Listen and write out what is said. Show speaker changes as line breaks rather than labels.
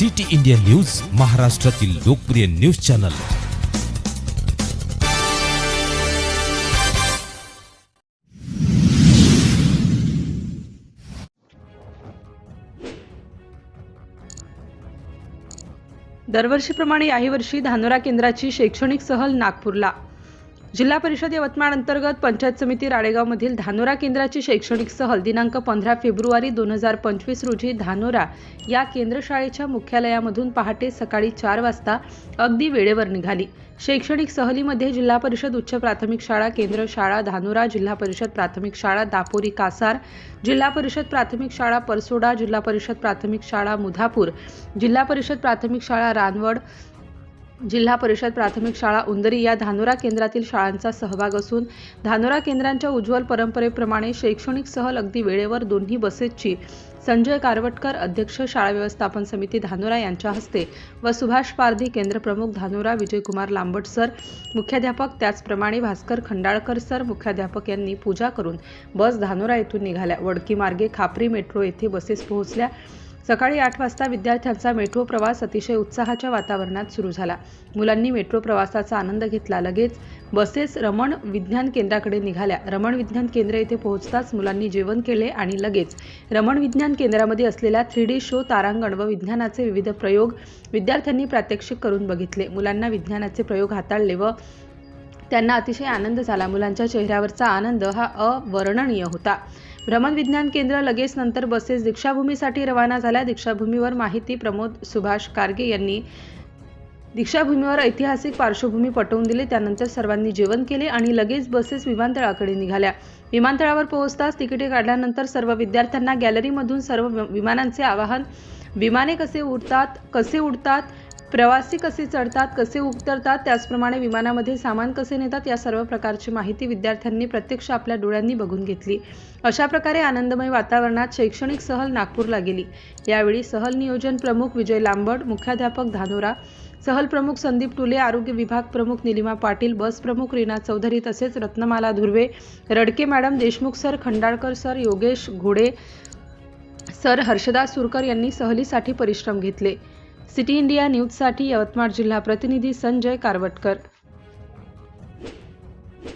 City India news महाराष्ट्रातील लोकप्रिय news channel.
दरवर्षीप्रमाणे याही वर्षी धानोरा केंद्राची शैक्षणिक सहल नागपूरला. जिल्हा परिषद यवतमाळ अंतर्गत पंचायत समिती राळेगावमधील धानोरा केंद्राची शैक्षणिक सहल दिनांक पंधरा फेब्रुवारी दोन हजार पंचवीस रोजी धानोरा या केंद्रशाळेच्या मुख्यालयामधून पहाटे सकाळी चार वाजता अगदी वेळेवर निघाली. शैक्षणिक सहलीमध्ये जिल्हा परिषद उच्च प्राथमिक शाळा केंद्र शाळा धानोरा जिल्हा परिषद प्राथमिक शाळा दापोरी कासार जिल्हा परिषद प्राथमिक शाळा परसोडा जिल्हा परिषद प्राथमिक शाळा मुधापूर जिल्हा परिषद प्राथमिक शाळा रानवड जिल्हा परिषद प्राथमिक शाळा उंदरी या धानोरा केंद्रातील शाळांचा सहभाग असून धानोरा केंद्रांच्या उज्ज्वल परंपरेप्रमाणे शैक्षणिक सहल अगदी वेळेवर दोन्ही बसेसची संजय कारवटकर अध्यक्ष शाळा व्यवस्थापन समिती धानोरा यांच्या हस्ते व सुभाष पारधी केंद्रप्रमुख धानोरा विजयकुमार लांबट सर मुख्याध्यापक त्याचप्रमाणे भास्कर खंडाळकर सर मुख्याध्यापक यांनी पूजा करून बस धानोरा येथून निघाल्या. वडकी मार्गे खापरी मेट्रो येथे बसेस पोहोचल्या. सकाळी आठ वाजता विद्यार्थ्यांचा मेट्रो प्रवास अतिशय उत्साहाच्या वातावरणात सुरू झाला. मुलांनी मेट्रो प्रवासाचा आनंद घेतला. लगेच बसेस रमण विज्ञान केंद्राकडे निघाल्या. रमण विज्ञान केंद्र येथे पोहोचताच मुलांनी जेवण केले आणि लगेच रमण विज्ञान केंद्रामध्ये असलेल्या थ्री डी शो तारांगण व विज्ञानाचे विविध प्रयोग विद्यार्थ्यांनी प्रात्यक्षिक करून बघितले. मुलांना विज्ञानाचे प्रयोग हाताळले व त्यांना अतिशय आनंद झाला. मुलांच्या चेहऱ्यावरचा आनंद हा अवर्णनीय होता. भ्रमण विज्ञान केंद्र लगेच नंतर बसेस दीक्षाभूमीसाठी रवाना झाल्या. दीक्षाभूमीवर माहिती प्रमोद सुभाष कारगे यांनी दीक्षाभूमीवर ऐतिहासिक पार्श्वभूमी पटवून दिली. त्यानंतर सर्वांनी जेवण केले आणि लगेच बसेस विमानतळाकडे निघाल्या. विमानतळावर पोहोचताच तिकिटे काढल्यानंतर सर्व विद्यार्थ्यांना गॅलरीमधून सर्व वि- विमानांचे आवाहन विमाने कसे उडतात कसे उडतात प्रवासी कसे चढतात कसे उतरतात त्याचप्रमाणे विमानामध्ये सामान कसे नेतात या सर्व प्रकारची माहिती विद्यार्थ्यांनी प्रत्यक्ष आपल्या डोळ्यांनी बघून घेतली. अशा प्रकारे आनंदमय वातावरणात शैक्षणिक सहल नागपूरला गेली. यावेळी सहल नियोजन प्रमुख विजय लांबड मुख्याध्यापक धानोरा सहल प्रमुख संदीप टुले आरोग्य विभाग प्रमुख निलिमा पाटील बस प्रमुख रीना चौधरी तसेच Ratnamala Dhurve Radke madam Deshmukh sir Khandalkar sir Yogesh Ghode sir Harshadas Surkar यांनी सहलीसाठी परिश्रम घेतले. सिटी इंडिया न्यूजसाठी यवतमाळ जिल्हा प्रतिनिधी संजय कारवटकर.